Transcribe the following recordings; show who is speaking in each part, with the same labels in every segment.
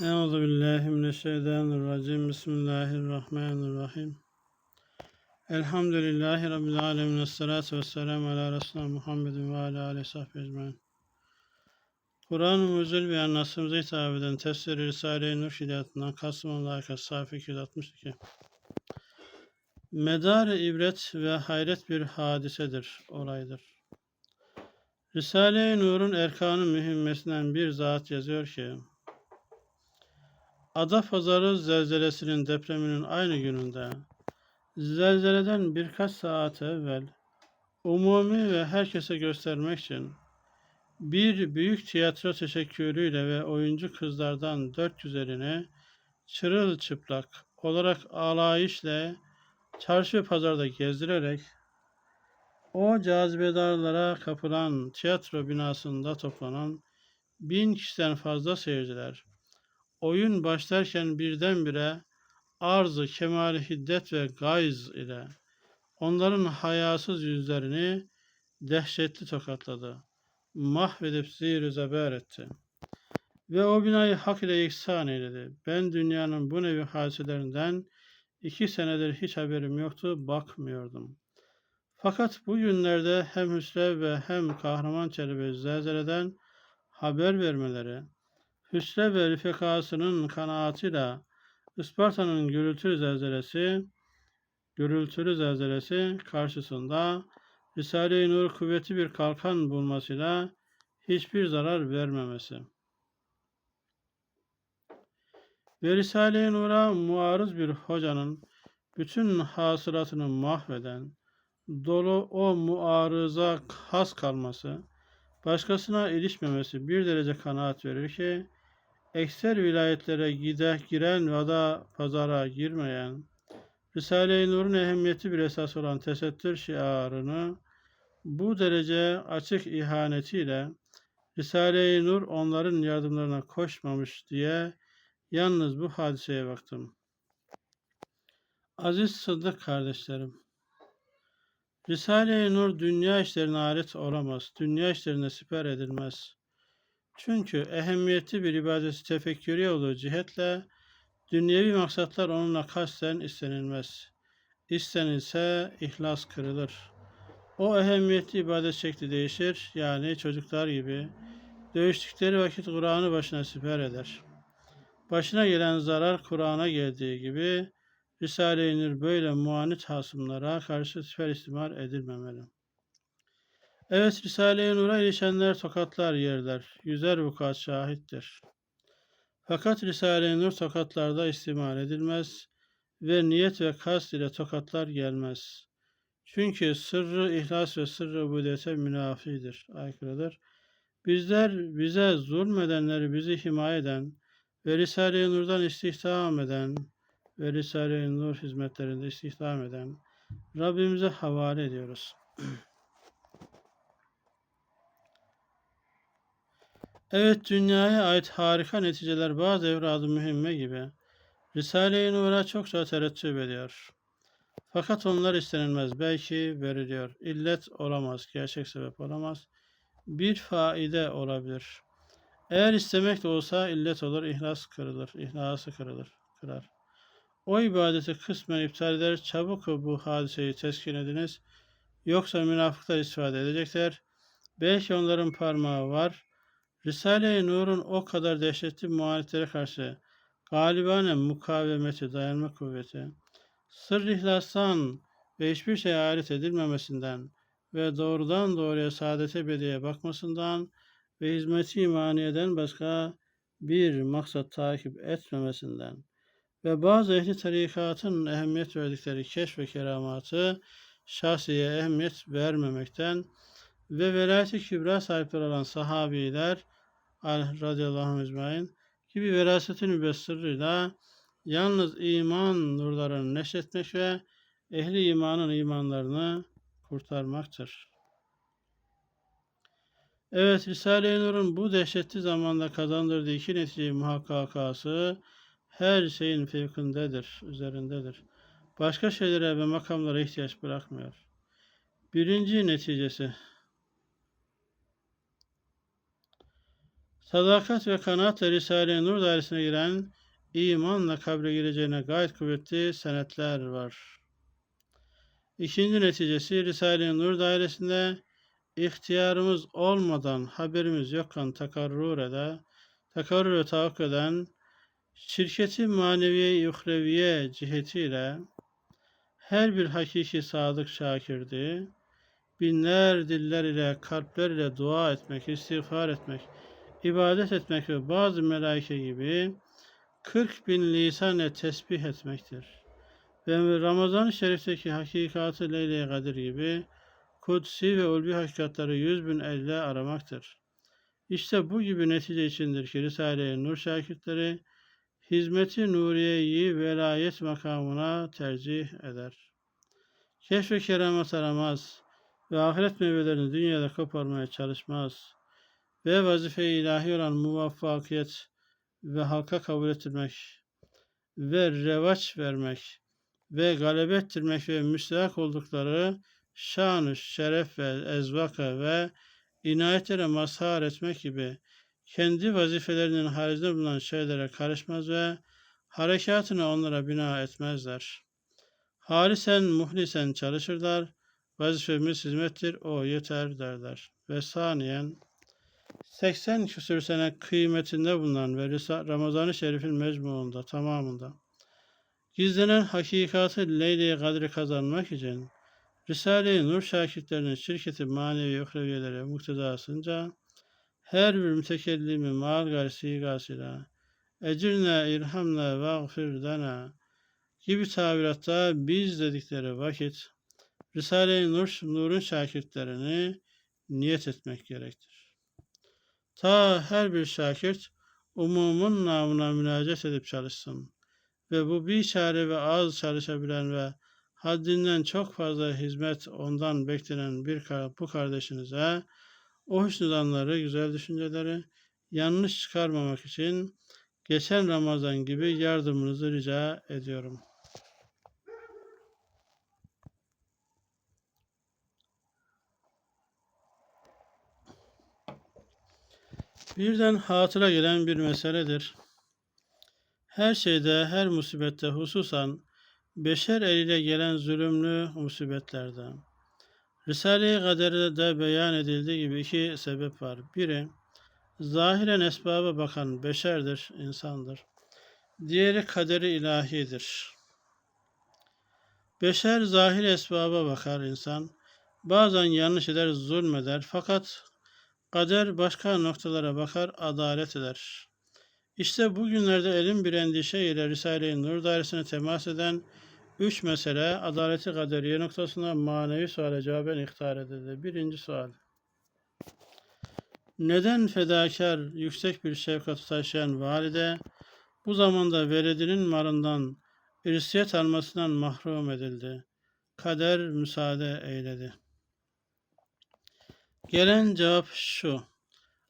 Speaker 1: Euzu billahi mineşşeytanirracim. Bismillahirrahmanirrahim. Elhamdülillahi rabbil alamin. Essalatu vesselamu ala resulina Muhammedin ve ala alihi sahbihi ecmaîn. Kur'an-ı Müzzül bir anlasımıza hitap eden Tefsir-i Risale-i Nur şiddetlerinden Kasım Layıka sayfa 262. Medar-ı ibret ve hayret bir hadisedir, olaydır. Risale-i Nur'un erkanı mühimmesinden bir zat yazıyor ki, Adapazarı zelzelesinin depreminin aynı gününde zelzeleden birkaç saat evvel umumi ve herkese göstermek için bir büyük tiyatro teşekkürüyle ve oyuncu kızlardan dört üzerine çırılçıplak olarak alayişle çarşı pazarda gezdirerek o cazibedarlara kapılan tiyatro binasında toplanan bin kişiden fazla seyirciler oyun başlarken birdenbire arz-ı kemal hiddet ve gayz ile onların hayasız yüzlerini dehşetli tokatladı. Mahvedip zir zeber etti. Ve o binayı hak ile iksan eyledi. Ben dünyanın bu nevi hadiselerinden iki senedir hiç haberim yoktu, bakmıyordum. Fakat bu günlerde hem Hüsrev ve hem Kahraman Çelebi zelzeleden haber vermeleri, Hüsrev ve rifekasının kanaatıyla Isparta'nın gürültülü zelzelesi, gürültülü zelzelesi karşısında Risale-i Nur kuvveti bir kalkan bulmasıyla hiçbir zarar vermemesi. Ve Risale-i Nur'a muarız bir hocanın bütün hasılatını mahveden, dolu o muarıza has kalması, başkasına ilişmemesi bir derece kanaat verir ki, ekser vilayetlere gide, giren ve da pazara girmeyen, Risale-i Nur'un ehemmiyeti bir esas olan tesettür şiarını bu derece açık ihanetiyle Risale-i Nur onların yardımlarına koşmamış diye yalnız bu hadiseye baktım. Aziz Sıddık kardeşlerim, Risale-i Nur dünya işlerine alet olamaz, dünya işlerine siper edilmez. Çünkü ehemmiyetli bir ibadeti tefekkürü olduğu cihetle dünyevi maksatlar onunla kasten istenilmez. İstenilse ihlas kırılır. O ehemmiyetli ibadet şekli değişir. Yani çocuklar gibi dövüştükleri vakit Kur'an'ı başına siper eder. Başına gelen zarar Kur'an'a geldiği gibi Risale-i Nur böyle muanit hasımlara karşı siper istimal edilmemeli. Evet Risale-i Nur'a ilişenler tokatlar yerler. Yüzer vukuat şahittir. Fakat Risale-i Nur tokatlarda istimal edilmez ve niyet ve kast ile tokatlar gelmez. Çünkü sırrı ihlas ve sırrı ubudiyete münafidir, aykırıdır. Bizler bize zulmedenleri bizi himaye eden ve Risale-i Nur'dan istihdam eden ve Risale-i Nur hizmetlerinde istihdam eden Rabbimize havale ediyoruz. Evet dünyaya ait harika neticeler bazı evradı mühimme gibi Risale-i Nur'a çokça terettüp ediyor. Fakat onlar istenilmez. Belki veriliyor. İllet olamaz. Gerçek sebep olamaz. Bir faide olabilir. Eğer istemek de olsa illet olur. ihlas kırılır. İhlası kırılır. Kırar. O ibadeti kısmen iptal eder. Çabuk bu hadiseyi teskin ediniz. Yoksa münafıklar istifade edecekler. Belki onların parmağı var. Risale-i Nur'un o kadar dehşetli muhaletlere karşı galibane mukavemeti, dayanma kuvveti, sır ihlastan ve hiçbir şeye alet edilmemesinden ve doğrudan doğruya saadete bediye bakmasından ve hizmeti imaniyeden başka bir maksat takip etmemesinden ve bazı ehli tarikatın ehemmiyet verdikleri keşf ve keramatı şahsiye ehemmiyet vermemekten ve velayet-i kübra sahipleri olan sahabiler radıyallahu anh ecmain gibi verasetin mübessirliğiyle yalnız iman nurlarını neşretmek ve ehli imanın imanlarını kurtarmaktır. Evet, Risale-i Nur'un bu dehşetli zamanda kazandırdığı iki netice muhakkakası her şeyin fevkindedir, üzerindedir. Başka şeylere ve makamlara ihtiyaç bırakmıyor. Birinci neticesi Sadakat ve kanaatle Risale-i Nur dairesine giren imanla kabre gireceğine gayet kuvvetli senetler var. İkinci neticesi Risale-i Nur dairesinde ihtiyarımız olmadan haberimiz yokken takarrur ede, takarrur ve tahakkuk eden şirketi maneviye uhreviye cihetiyle her bir hakiki sadık şakirdi, binler diller ile, kalpler ile dua etmek, istiğfar etmek, ibadet etmek ve bazı melaike gibi 40 bin lisan ile tesbih etmektir. Ve Ramazan-ı Şerif'teki hakikatı Leyle-i Kadir gibi kutsi ve ulvi hakikatları yüz bin elle aramaktır. İşte bu gibi netice içindir ki Risale-i Nur şakirtleri hizmeti nuriyeyi velayet makamına tercih eder. Keşf ve keramet aramaz ve ahiret meyvelerini dünyada koparmaya çalışmaz ve vazife-i ilahi olan muvaffakiyet ve halka kabul ettirmek ve revaç vermek ve galebe ettirmek ve müstehak oldukları şan şeref ve ezvaka ve inayetlere mazhar etmek gibi kendi vazifelerinin haricinde bulunan şeylere karışmaz ve harekatını onlara bina etmezler. Halisen, muhlisen çalışırlar. Vazifemiz hizmettir, o yeter derler. Ve saniyen 80 küsür sene kıymetinde bulunan ve Ramazan-ı Şerif'in mecmuunda, tamamında gizlenen hakikatı Leyle-i Kadri kazanmak için Risale-i Nur şakirtlerinin şirketi manevi uhreviyeleri muktedasınca her bir mütekellimi mal gayri sigasıyla ecirne irhamna vagfir dana gibi tabiratta biz dedikleri vakit Risale-i Nur, Nur'un şakirtlerini niyet etmek gerektir. Ta her bir şakirt umumun namına münacat edip çalışsın ve bu bir çare ve az çalışabilen ve haddinden çok fazla hizmet ondan beklenen bir bu kardeşinize o hüsnüdanları, güzel düşünceleri yanlış çıkarmamak için geçen Ramazan gibi yardımınızı rica ediyorum. Birden hatıra gelen bir meseledir. Her şeyde, her musibette hususan beşer eliyle gelen zulümlü musibetlerden. Risale-i Kader'de de beyan edildiği gibi iki sebep var. Biri, zahiren esbaba bakan beşerdir, insandır. Diğeri kaderi ilahidir. Beşer zahir esbaba bakar insan. Bazen yanlış eder, zulmeder. Fakat kader başka noktalara bakar, adalet eder. İşte bugünlerde elim bir endişe ile Risale-i Nur dairesine temas eden üç mesele adaleti kaderiye noktasında manevi suale cevaben ihtar edildi. Birinci sual. Neden fedakar, yüksek bir şefkat taşıyan valide bu zamanda veledinin malından irsiyet almasından mahrum edildi? Kader müsaade eyledi. Gelen cevap şu.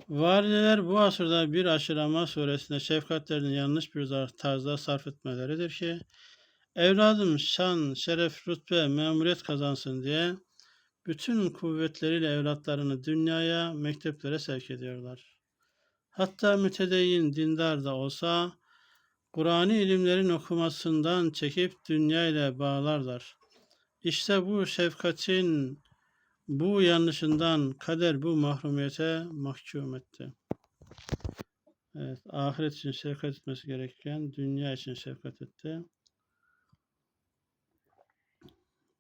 Speaker 1: Valideler bu asırda bir aşırama suresinde şefkatlerini yanlış bir tarzda sarf etmeleridir ki evladım şan, şeref, rütbe, memuriyet kazansın diye bütün kuvvetleriyle evlatlarını dünyaya, mekteplere sevk ediyorlar. Hatta mütedeyyin, dindar da olsa Kur'an'ı ilimlerin okumasından çekip dünya ile bağlarlar. İşte bu şefkatin bu yanlışından kader bu mahrumiyete mahkum etti. Evet, ahiret için şefkat etmesi gereken dünya için şefkat etti.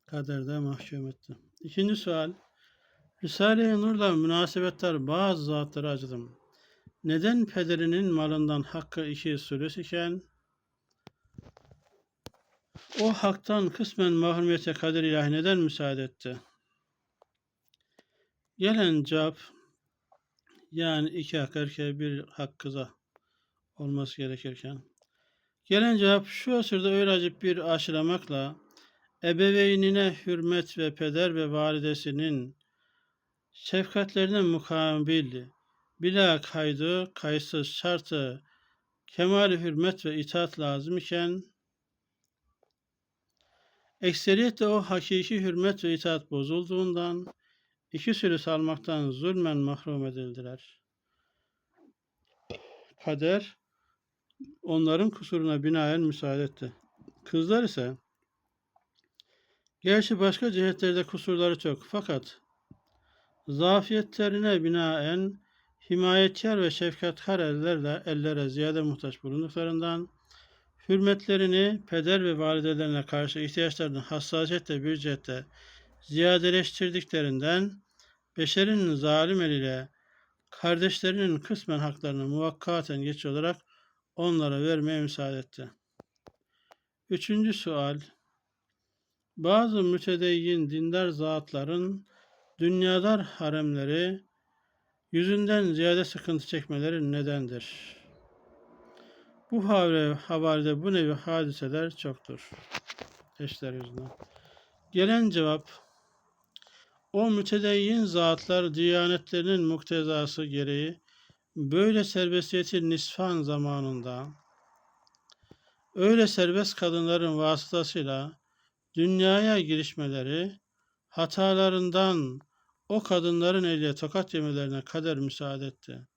Speaker 1: Kaderde mahkum etti. İkinci sual. Risale-i Nur'la münasebetler bazı zatları acıdım. Neden pederinin malından hakkı iki sürüs iken o haktan kısmen mahrumiyete kader ilahi neden müsaade etti? Gelen cevap yani iki hak erkeğe bir hak kıza olması gerekirken gelen cevap şu asırda öyle acip bir aşılamakla ebeveynine hürmet ve peder ve validesinin şefkatlerine mukabil bila kaydı, kayıtsız şartı kemal hürmet ve itaat lazım iken ekseriyetle o hakiki hürmet ve itaat bozulduğundan iki sürü salmaktan zulmen mahrum edildiler. kader onların kusuruna binaen müsaade etti. Kızlar ise gerçi başka cihetlerde kusurları çok fakat zafiyetlerine binaen himayetkar ve şefkatkar ellerle ellere ziyade muhtaç bulunduklarından hürmetlerini peder ve validelerine karşı ihtiyaçlarını hassasiyetle bir cihette ziyadeleştirdiklerinden beşerin zalim eliyle kardeşlerinin kısmen haklarını muvakkaten geç olarak onlara vermeye müsaade etti. Üçüncü sual. Bazı mütedeyyin dindar zatların dünyadar haremleri yüzünden ziyade sıkıntı çekmeleri nedendir? Bu havre, havalide bu nevi hadiseler çoktur. Eşler yüzünden. Gelen cevap o mütedeyyin zatlar diyanetlerinin muktezası gereği böyle serbestiyeti nisfan zamanında öyle serbest kadınların vasıtasıyla dünyaya girişmeleri hatalarından o kadınların eliyle tokat yemelerine kader müsaade etti.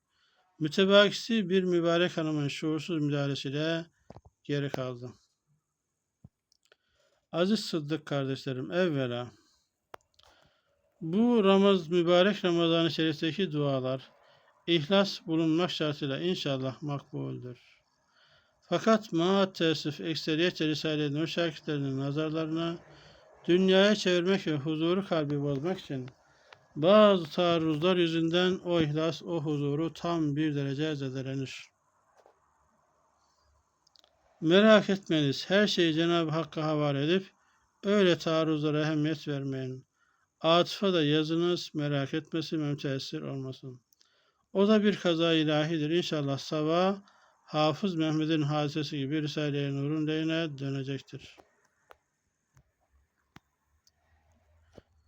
Speaker 1: Mütebakisi bir mübarek hanımın şuursuz müdahalesiyle geri kaldı. Aziz Sıddık kardeşlerim, evvela bu Ramaz mübarek Ramazan-ı Şerif'teki dualar ihlas bulunmak şartıyla inşallah makbuldür. Fakat maat teessüf ekseriyet Risale-i Nur şakirtlerinin nazarlarına dünyaya çevirmek ve huzuru kalbi bozmak için bazı taarruzlar yüzünden o ihlas, o huzuru tam bir derece zedelenir. Merak etmeniz, her şeyi Cenab-ı Hakk'a havale edip öyle taarruzlara ehemmiyet vermeyin. Atıfa da yazınız, merak etmesin, müteessir olmasın. O da bir kaza ilahidir. İnşallah sabah Hafız Mehmet'in hadisesi gibi Risale-i Nur'un lehine dönecektir.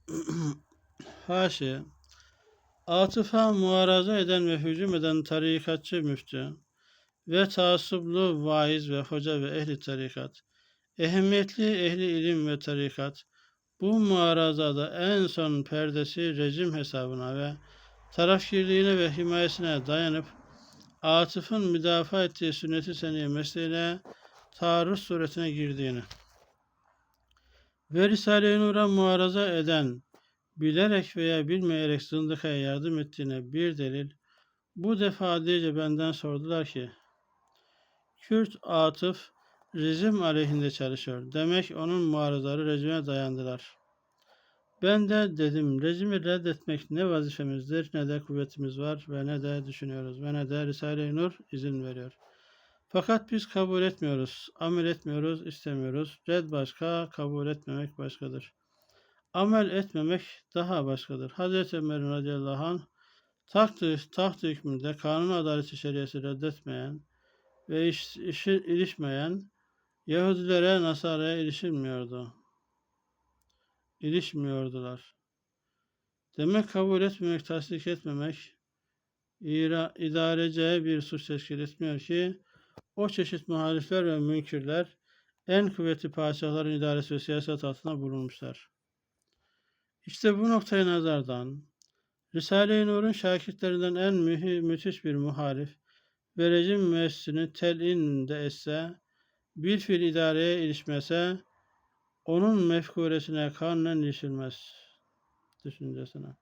Speaker 1: Haşi, atıfa muaraza eden ve hücum eden tarikatçı müftü ve taassublu vaiz ve hoca ve ehli tarikat, ehemmiyetli ehli ilim ve tarikat, bu muarazada en son perdesi rejim hesabına ve tarafgirliğine ve himayesine dayanıp atıfın müdafaa ettiği sünnet-i seniye mesleğine taarruz suretine girdiğini ve Risale-i Nur'a muaraza eden bilerek veya bilmeyerek zındıkaya yardım ettiğine bir delil bu defa diyece benden sordular ki Kürt Atıf rejim aleyhinde çalışıyor. Demek onun muarızları rejime dayandılar. Ben de dedim rejimi reddetmek ne vazifemizdir ne de kuvvetimiz var ve ne de düşünüyoruz ve ne de Risale-i Nur izin veriyor. Fakat biz kabul etmiyoruz, amel etmiyoruz, istemiyoruz. Red başka, kabul etmemek başkadır. Amel etmemek daha başkadır. Hz. Ömer'in radıyallahu anh tahtı, taht hükmünde kanun adaleti şeriyesi reddetmeyen ve iş, işi ilişmeyen Yahudilere, Nasara'ya ilişilmiyordu. İlişmiyordular. Demek kabul etmemek, tasdik etmemek, ira, idarece bir suç teşkil etmiyor ki o çeşit muhalifler ve münkirler en kuvvetli padişahların idaresi ve siyaset altında bulunmuşlar. İşte bu noktaya nazardan Risale-i Nur'un şakitlerinden en mühi, müthiş bir muhalif ve rejim müessisini telin de etse bir fil idareye ilişmese onun mefkuresine kanunen ilişilmez düşüncesine.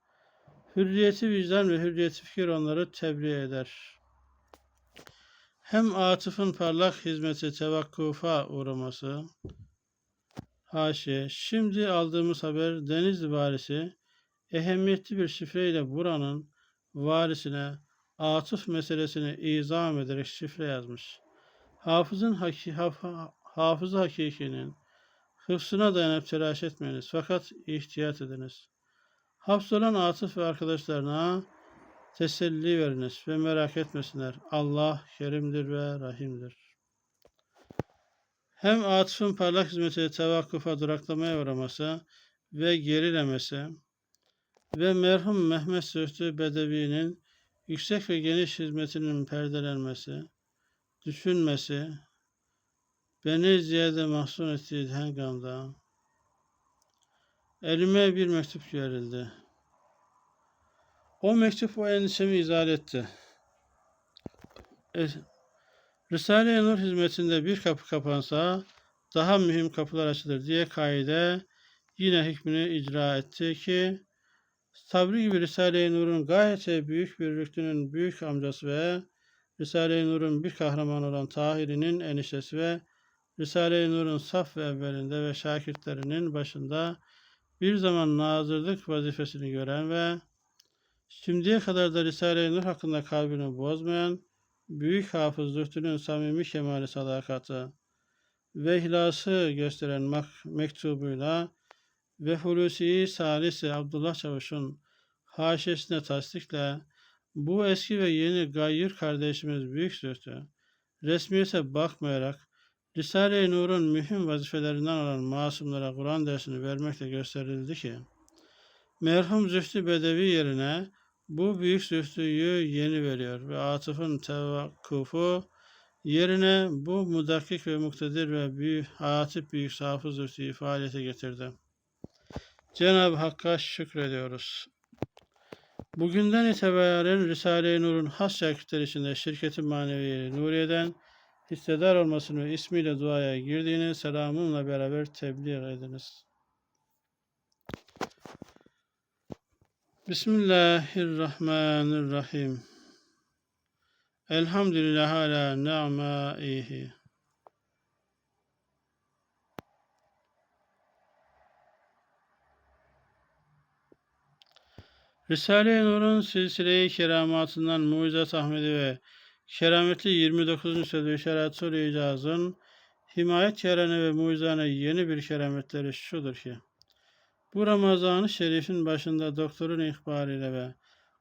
Speaker 1: Hürriyeti vicdan ve hürriyeti fikir onları tebliğ eder. Hem atıfın parlak hizmeti tevakkufa uğraması, haşiye, şimdi aldığımız haber Denizli valisi ehemmiyetli bir şifreyle buranın varisine atıf meselesini izam ederek şifre yazmış. Hafızın haki, haf, hafızı hakikinin hıfzına dayanıp telaş etmeyiniz fakat ihtiyat ediniz. Hapsolan Atıf ve arkadaşlarına teselli veriniz ve merak etmesinler. Allah kerimdir ve rahimdir. Hem Atıf'ın parlak hizmeti tevakkufa duraklamaya uğraması ve gerilemesi ve merhum Mehmet Söğütlü Bedevi'nin yüksek ve geniş hizmetinin perdelenmesi, düşünmesi, beni ziyade mahzun ettiği hengamda elime bir mektup verildi. O mektup o endişemi izah etti. es- Risale-i Nur hizmetinde bir kapı kapansa daha mühim kapılar açılır diye kaide yine hükmünü icra etti ki Sabri gibi Risale-i Nur'un gayet büyük bir rüktünün büyük amcası ve Risale-i Nur'un bir kahramanı olan Tahiri'nin eniştesi ve Risale-i Nur'un saf ve evvelinde ve şakirtlerinin başında bir zaman nazırlık vazifesini gören ve şimdiye kadar da Risale-i Nur hakkında kalbini bozmayan büyük hafız Zühtü'nün samimi kemali sadakatı ve ihlası gösteren mektubuyla ve Hulusi Salisi Abdullah Çavuş'un haşiyesine tasdikle bu eski ve yeni gayyır kardeşimiz Büyük Zühtü resmiyete bakmayarak Risale-i Nur'un mühim vazifelerinden olan masumlara Kur'an dersini vermekle gösterildi ki merhum Zühtü Bedevi yerine bu büyük zühtüyü yeni veriyor ve atıfın tevakkufu yerine bu mudakkik ve muktedir ve büyük, hatip büyük safı zühtüyü faaliyete getirdi. Cenab-ı Hakk'a şükrediyoruz. Bugünden itibaren Risale-i Nur'un has şakirtleri içinde şirketi manevi Nuriye'den hissedar olmasını ve ismiyle duaya girdiğini selamımla beraber tebliğ ediniz. Bismillahirrahmanirrahim. Elhamdülillah ala ni'maihi. Risale-i Nur'un silsile-i keramatından Mucizat Ahmedi ve kerametli 29. sözü Şerat-ül İcaz'ın himayet kerane ve mucizane yeni bir kerametleri şudur ki, bu Ramazan-ı Şerif'in başında doktorun ihbarıyla ve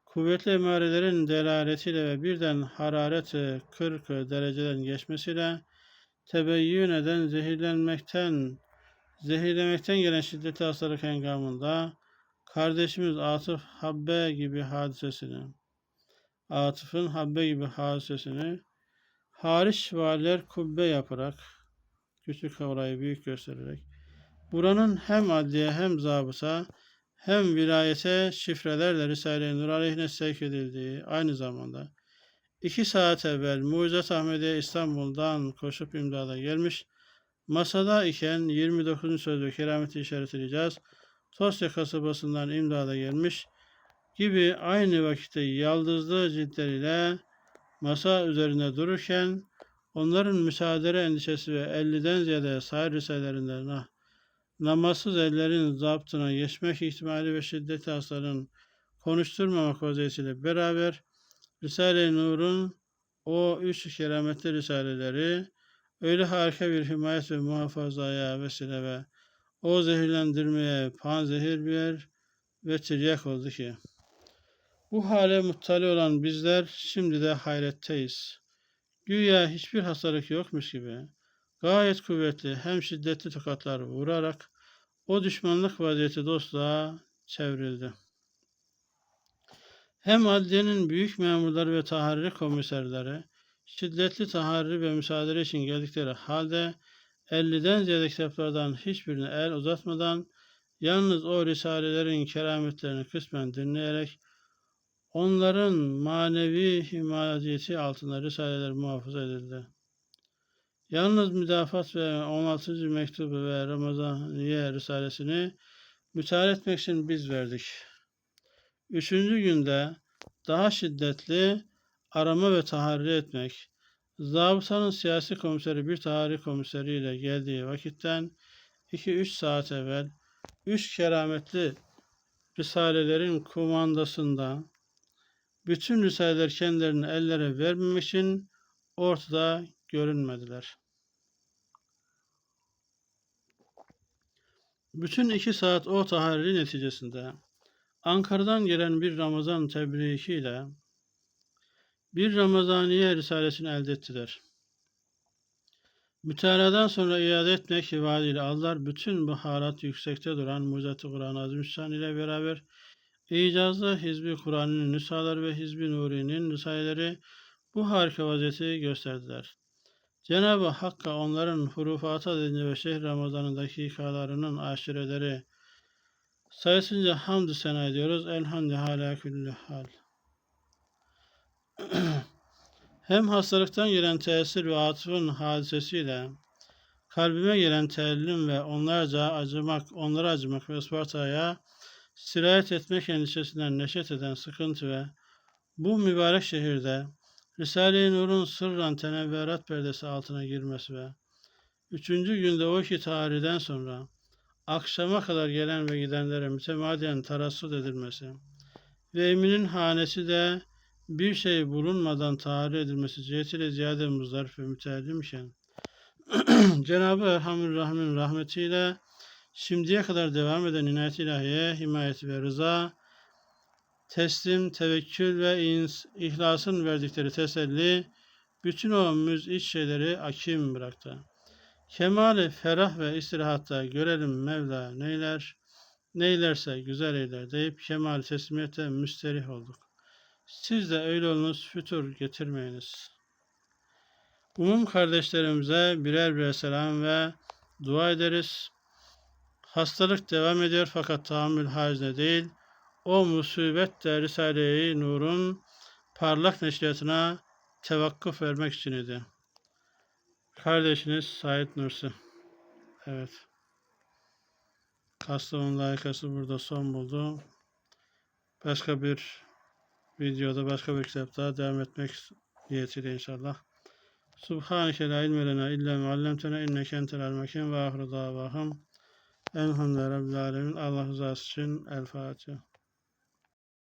Speaker 1: kuvvetli emarelerin delaletiyle ve birden harareti 40 dereceden geçmesiyle tebeyyün eden zehirlenmekten zehirlemekten gelen şiddetli hastalık hengamında kardeşimiz Atıf Habbe gibi hadisesini Atıf'ın Habbe gibi hadisesini hariç valiler kubbe yaparak küçük orayı büyük göstererek buranın hem adliye hem zabıta hem vilayete şifrelerle Risale-i Nur aleyhine sevk edildiği aynı zamanda iki saat evvel Mucizat Ahmediye İstanbul'dan koşup imdada gelmiş, masada iken 29. sözlü kerameti işaret edeceğiz. Tosya kasabasından imdada gelmiş gibi aynı vakitte yaldızlı ciltleriyle masa üzerinde dururken onların müsaade endişesi ve 50'den ziyade sayı risalelerinden nah, namazsız ellerin zaptına geçmek ihtimali ve şiddetli hastaların konuşturmamak vaziyetiyle beraber Risale-i Nur'un o üç kerametli risaleleri öyle harika bir himayet ve muhafazaya vesile ve o zehirlendirmeye panzehir bir ve tiryak oldu ki bu hale muttali olan bizler şimdi de hayretteyiz. Güya hiçbir hastalık yokmuş gibi gayet kuvvetli hem şiddetli tokatlar vurarak o düşmanlık vaziyeti dostluğa çevrildi. Hem adliyenin büyük memurları ve taharri komiserleri şiddetli taharri ve müsaade için geldikleri halde 50'den ziyade kitaplardan hiçbirine el uzatmadan yalnız o risalelerin kerametlerini kısmen dinleyerek onların manevi himayeti altında risaleler muhafaza edildi. Yalnız müdafat ve 16. mektubu ve Ramazaniye Risalesini müteala etmek için biz verdik. Üçüncü günde daha şiddetli arama ve taharri etmek, zabıtanın siyasi komiseri bir taharri komiseriyle geldiği vakitten 2-3 saat evvel üç kerametli risalelerin kumandasında bütün risaleler kendilerini ellere vermemek için ortada görünmediler. Bütün iki saat o taharri neticesinde Ankara'dan gelen bir Ramazan tebrikiyle bir Ramazaniye Risalesini elde ettiler. Mütaladan sonra iade etmek vaadiyle aldılar. Bütün baharat yüksekte duran Mucizat-ı Kur'an-ı Azimüşşan ile beraber icazlı Hizbi Kur'an'ın nüshaları ve Hizbi Nuri'nin risaleleri bu harika vaziyeti gösterdiler. Cenab-ı Hakk'a onların hurufata dediği ve şehr Ramazan'ın dakikalarının aşireleri sayısınca hamdü sena ediyoruz. Elhamdülillah. Hem hastalıktan gelen tesir ve atıfın hadisesiyle kalbime gelen teellüm ve onlarca acımak, onlara acımak ve Isparta'ya sirayet etmek endişesinden neşet eden sıkıntı ve bu mübarek şehirde Risale-i Nur'un sırran tenevverat perdesi altına girmesi ve üçüncü günde o iki tarihten sonra akşama kadar gelen ve gidenlere mütemadiyen tarassut edilmesi ve eminin hanesi de bir şey bulunmadan tarih edilmesi cihetiyle ziyade muzdarif ve müteellim iken Cenab-ı Erhamur Rahim'in rahmetiyle şimdiye kadar devam eden inayet ilahiye, himayeti ve rıza, teslim, tevekkül ve ihlasın verdikleri teselli, bütün o müz'iç şeyleri akim bıraktı. Kemali ferah ve istirahatta görelim Mevla neyler, neylerse güzel eyler deyip kemal teslimiyete müsterih olduk. Siz de öyle olunuz, fütur getirmeyiniz. Umum kardeşlerimize birer birer selam ve dua ederiz. Hastalık devam ediyor fakat tahammül haricinde değil. O musibet de Risale-i Nur'un parlak neşriyatına tevakkuf vermek için idi. Kardeşiniz Said Nursi. Evet. Kastamonu layıkası burada son buldu. Başka bir videoda, başka bir kitapta devam etmek niyetiyle inşallah. Subhaneke la ilme lena illa ma allamtena inneke entel alim hakim ve ahiru davahım. Elhamdülillahi Rabbil alemin. Allah rızası için El Fatiha.